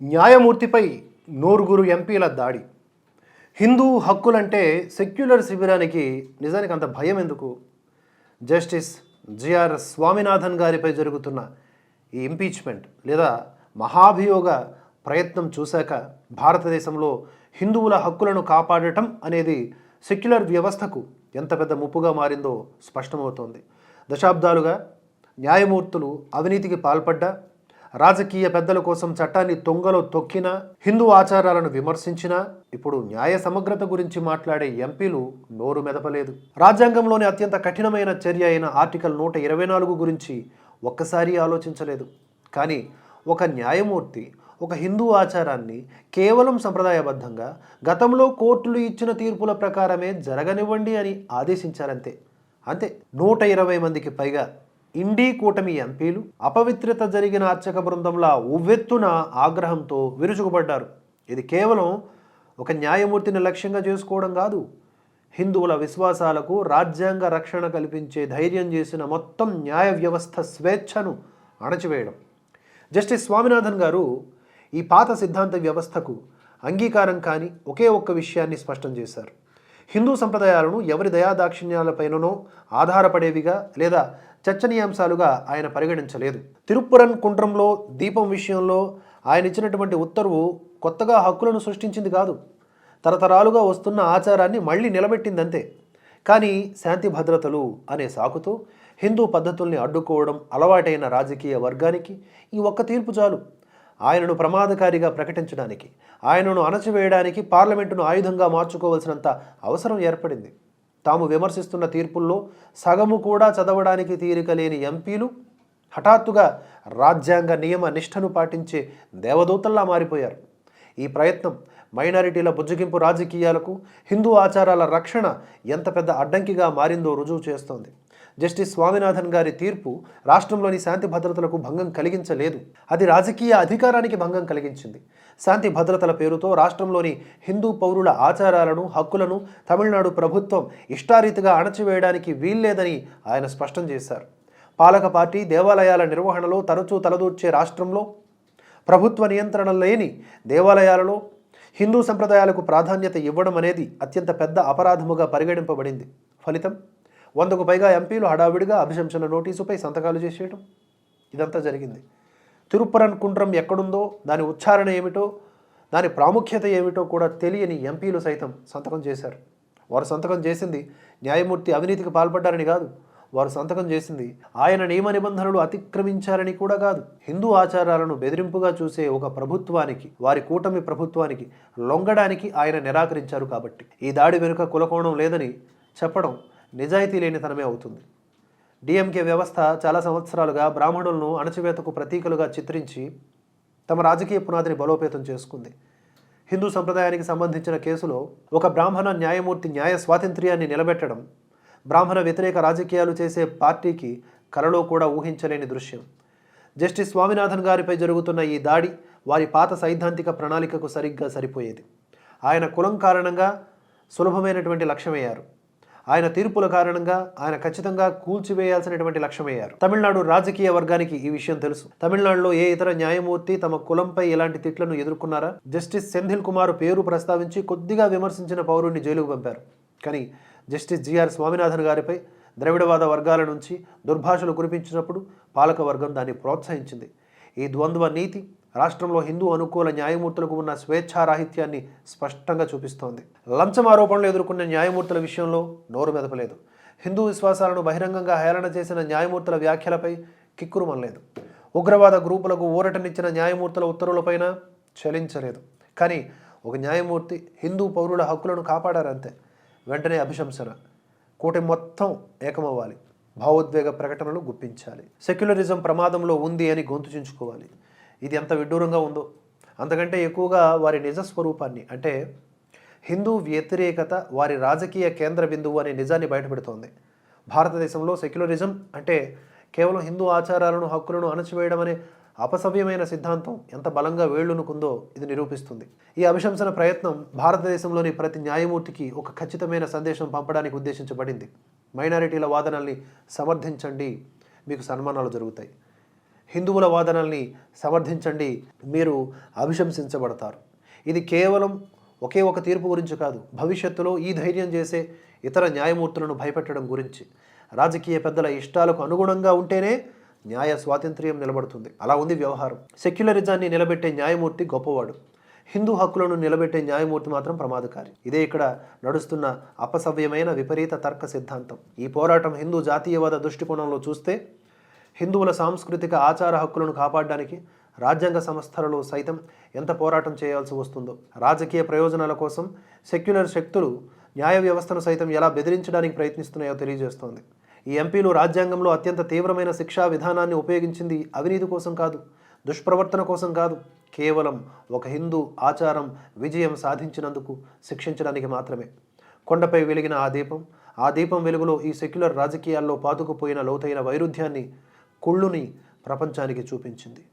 న్యాయమూర్తిపై నూరుగురు ఎంపీల దాడి. హిందూ హక్కులంటే సెక్యులర్ శిబిరానికి నిజానికి అంత భయం ఎందుకు? జస్టిస్ జిఆర్ స్వామినాథన్ గారిపై జరుగుతున్న ఈ ఇంపీచ్మెంట్ లేదా మహాభియోగ ప్రయత్నం చూశాక భారతదేశంలో హిందువుల హక్కులను కాపాడటం అనేది సెక్యులర్ వ్యవస్థకు ఎంత పెద్ద ముప్పుగా మారిందో స్పష్టమవుతోంది. దశాబ్దాలుగా న్యాయమూర్తులు అవినీతికి పాల్పడ్డా రాజకీయ పెద్దల కోసం చట్టాన్ని తొంగలో తొక్కినా హిందూ ఆచారాలను విమర్శించినా ఇప్పుడు న్యాయ సమగ్రత గురించి మాట్లాడే ఎంపీలు నోరు మెదపలేదు. రాజ్యాంగంలోని అత్యంత కఠినమైన చర్య అయిన ఆర్టికల్ నూట ఇరవై నాలుగు గురించి ఒక్కసారి ఆలోచించలేదు. కానీ ఒక న్యాయమూర్తి ఒక హిందూ ఆచారాన్ని కేవలం సంప్రదాయబద్ధంగా గతంలో కోర్టులు ఇచ్చిన తీర్పుల ప్రకారమే జరగనివ్వండి అని ఆదేశించారంతే. అంతే నూట ఇరవై మందికి పైగా ఇండీ కూటమి ఎంపీలు అపవిత్రత జరిగిన అర్చక బృందంలా ఉవ్వెత్తున ఆగ్రహంతో విరుచుకుపడ్డారు. ఇది కేవలం ఒక న్యాయమూర్తిని లక్ష్యంగా చేసుకోవడం కాదు. హిందువుల విశ్వాసాలకు రాజ్యాంగ రక్షణ కల్పించే ధైర్యం చేసిన మొత్తం న్యాయ వ్యవస్థ స్వేచ్ఛను అణచివేయడం. జస్టిస్ స్వామినాథన్ గారు ఈ పాత సిద్ధాంత వ్యవస్థకు అంగీకారం కాని ఒకే ఒక్క విషయాన్ని స్పష్టం చేశారు. హిందూ సంప్రదాయాలను ఎవరి దయాదాక్షిణ్యాలపైననో ఆధారపడేవిగా లేదా చర్చనీయాంశాలుగా ఆయన పరిగణించలేదు. తిరుప్పురన్ కుండ్రంలో దీపం విషయంలో ఆయన ఇచ్చినటువంటి ఉత్తర్వు కొత్తగా హక్కులను సృష్టించింది కాదు. తరతరాలుగా వస్తున్న ఆచారాన్ని మళ్ళీ నిలబెట్టిందంతే. కానీ శాంతి భద్రతలు అనే సాకుతో హిందూ పద్ధతుల్ని అడ్డుకోవడం అలవాటైన రాజకీయ వర్గానికి ఈ ఒక్క తీర్పు చాలు. ఆయనను ప్రమాదకారిగా ప్రకటించడానికి ఆయనను అణచివేయడానికి పార్లమెంటును ఆయుధంగా మార్చుకోవాల్సినంత అవసరం ఏర్పడింది. తాము విమర్శిస్తున్న తీర్పుల్లో సగము కూడా చదవడానికి తీరిక లేని ఎంపీలు హఠాత్తుగా రాజ్యాంగ నియమ నిష్ఠను పాటించే దేవదూతల్లా మారిపోయారు. ఈ ప్రయత్నం మైనారిటీల బుజ్జగింపు రాజకీయాలకు హిందూ ఆచారాల రక్షణ ఎంత పెద్ద అడ్డంకిగా మారిందో రుజువు చేస్తోంది. జస్టిస్ స్వామినాథన్ గారి తీర్పు రాష్ట్రంలోని శాంతి భద్రతలకు భంగం కలిగించలేదు. అది రాజకీయ అధికారానికి భంగం కలిగించింది. శాంతి భద్రతల పేరుతో రాష్ట్రంలోని హిందూ పౌరుల ఆచారాలను హక్కులను తమిళనాడు ప్రభుత్వం ఇష్టారీతిగా అణచివేయడానికి వీల్లేదని ఆయన స్పష్టం చేశారు. పాలక పార్టీ దేవాలయాల నిర్వహణలో తరచూ తలదూర్చే రాష్ట్రంలో ప్రభుత్వ నియంత్రణ లేని దేవాలయాలలో హిందూ సంప్రదాయాలకు ప్రాధాన్యత ఇవ్వడం అనేది అత్యంత పెద్ద అపరాధముగా పరిగణింపబడింది. ఫలితం? వందకు పైగా ఎంపీలు హడావిడిగా అభిశంసన నోటీసుపై సంతకాలు చేసేయడం ఇదంతా జరిగింది. తిరుపురన్ కుండ్రం ఎక్కడుందో దాని ఉచ్చారణ ఏమిటో దాని ప్రాముఖ్యత ఏమిటో కూడా తెలియని ఎంపీలు సైతం సంతకం చేశారు. వారు సంతకం చేసింది న్యాయమూర్తి అవినీతికి పాల్పడ్డారని కాదు. వారు సంతకం చేసింది ఆయన నియమ నిబంధనలు అతిక్రమించారని కూడా కాదు. హిందూ ఆచారాలను బెదిరింపుగా చూసే ఒక ప్రభుత్వానికి వారి కూటమి ప్రభుత్వానికి లొంగడానికి ఆయన నిరాకరించారు కాబట్టి. ఈ దాడి వెనుక కులకోణం లేదని చెప్పడం నిజాయితీ లేనితనమే అవుతుంది. డిఎంకే వ్యవస్థ చాలా సంవత్సరాలుగా బ్రాహ్మణులను అణచివేతకు ప్రతీకలుగా చిత్రించి తమ రాజకీయ పునాదిని బలోపేతం చేసుకుంది. హిందూ సంప్రదాయానికి సంబంధించిన కేసులో ఒక బ్రాహ్మణ న్యాయమూర్తి న్యాయ స్వాతంత్ర్యాన్ని నిలబెట్టడం బ్రాహ్మణ వ్యతిరేక రాజకీయాలు చేసే పార్టీకి కలలో కూడా ఊహించలేని దృశ్యం. జస్టిస్ స్వామినాథన్ గారిపై జరుగుతున్న ఈ దాడి వారి పాత సైద్ధాంతిక ప్రణాళికకు సరిగ్గా సరిపోయేది. ఆయన కులం కారణంగా సులభమైనటువంటి లక్ష్యమయ్యారు. ఆయన తీర్పుల కారణంగా ఆయన ఖచ్చితంగా కూల్చివేయాల్సినటువంటి లక్ష్యమయ్యారు. తమిళనాడు రాజకీయ వర్గానికి ఈ విషయం తెలుసు. తమిళనాడులో ఏ ఇతర న్యాయమూర్తి తమ కులంపై ఇలాంటి తిట్లను ఎదుర్కొన్నారా? జస్టిస్ సెంధిల్ కుమార్ పేరు ప్రస్తావించి కొద్దిగా విమర్శించిన పౌరుణ్ణి జైలుకు పంపారు. కానీ జస్టిస్ జిఆర్ స్వామినాథన్ గారిపై ద్రవిడవాద వర్గాల నుంచి దుర్భాషలు కురిపించినప్పుడు పాలక వర్గం దాన్ని ప్రోత్సహించింది. ఈ ద్వంద్వ నీతి రాష్ట్రంలో హిందూ అనుకూల న్యాయమూర్తులకు ఉన్న స్వేచ్ఛారాహిత్యాన్ని స్పష్టంగా చూపిస్తోంది. లంచం ఆరోపణలు ఎదుర్కొన్న న్యాయమూర్తుల విషయంలో నోరు మెదపలేదు. హిందూ విశ్వాసాలను బహిరంగంగా హేళన చేసిన న్యాయమూర్తుల వ్యాఖ్యలపై కిక్కురుమనలేదు. ఉగ్రవాద గ్రూపులకు ఊరటనిచ్చిన న్యాయమూర్తుల ఉత్తర్వులపైన చలించలేదు. కానీ ఒక న్యాయమూర్తి హిందూ పౌరుల హక్కులను కాపాడారంతే వెంటనే అభిశంసన. కూటమి మొత్తం ఏకమవ్వాలి. భావోద్వేగ ప్రకటనలు గుప్పించాలి. సెక్యులరిజం ప్రమాదంలో ఉంది అని గొంతు చించుకోవాలి. ఇది ఎంత విడ్డూరంగా ఉందో. అంతకంటే ఎక్కువగా వారి నిజ స్వరూపాన్ని అంటే హిందూ వ్యతిరేకత వారి రాజకీయ కేంద్ర బిందువు అనే నిజాన్ని బయటపెడుతోంది. భారతదేశంలో సెక్యులరిజం అంటే కేవలం హిందూ ఆచారాలను హక్కులను అణచివేయడం అనే అపసవ్యమైన సిద్ధాంతం ఎంత బలంగా వేళ్ళునుకుందో ఇది నిరూపిస్తుంది. ఈ అభిశంసన ప్రయత్నం భారతదేశంలోని ప్రతి న్యాయమూర్తికి ఒక ఖచ్చితమైన సందేశం పంపడానికి ఉద్దేశించబడింది. మైనారిటీల వాదనల్ని సమర్థించండి మీకు సన్మానాలు జరుగుతాయి. హిందువుల వాదనల్ని సమర్థించండి. మీరు అభిశంసించబడతారు. ఇది కేవలం ఒకే ఒక తీర్పు గురించి కాదు. భవిష్యత్తులో ఈ ధైర్యం చేసే ఇతర న్యాయమూర్తులను భయపెట్టడం గురించి. రాజకీయ పెద్దల ఇష్టాలకు అనుగుణంగా ఉంటేనే న్యాయ స్వాతంత్ర్యం నిలబడుతుంది. అలా ఉంది వ్యవహారం. సెక్యులరిజాన్ని నిలబెట్టే న్యాయమూర్తి గొప్పవాడు. హిందూ హక్కులను నిలబెట్టే న్యాయమూర్తి మాత్రం ప్రమాదకారి. ఇదే ఇక్కడ నడుస్తున్న అపసవ్యమైన విపరీత తర్క సిద్ధాంతం. ఈ పోరాటం హిందూ జాతీయవాద దృష్టికోణంలో చూస్తే హిందువుల సాంస్కృతిక ఆచార హక్కులను కాపాడడానికి రాజ్యాంగ సంస్థలలో సైతం ఎంత పోరాటం చేయాల్సి వస్తుందో రాజకీయ ప్రయోజనాల కోసం సెక్యులర్ శక్తులు న్యాయ వ్యవస్థను సైతం ఎలా బెదిరించడానికి ప్రయత్నిస్తున్నాయో తెలియజేస్తోంది. ఈ ఎంపీలు రాజ్యాంగంలో అత్యంత తీవ్రమైన శిక్షా విధానాన్ని ఉపయోగించింది అవినీతి కోసం కాదు దుష్ప్రవర్తన కోసం కాదు కేవలం ఒక హిందూ ఆచారం విజయం సాధించినందుకు శిక్షించడానికి మాత్రమే. కొండపై వెలిగిన ఆ దీపం ఆ దీపం వెలుగులో ఈ సెక్యులర్ రాజకీయాల్లో పాతుకుపోయిన లోతైన వైరుధ్యాన్ని కుళ్ళుని ప్రపంచానికి చూపించింది.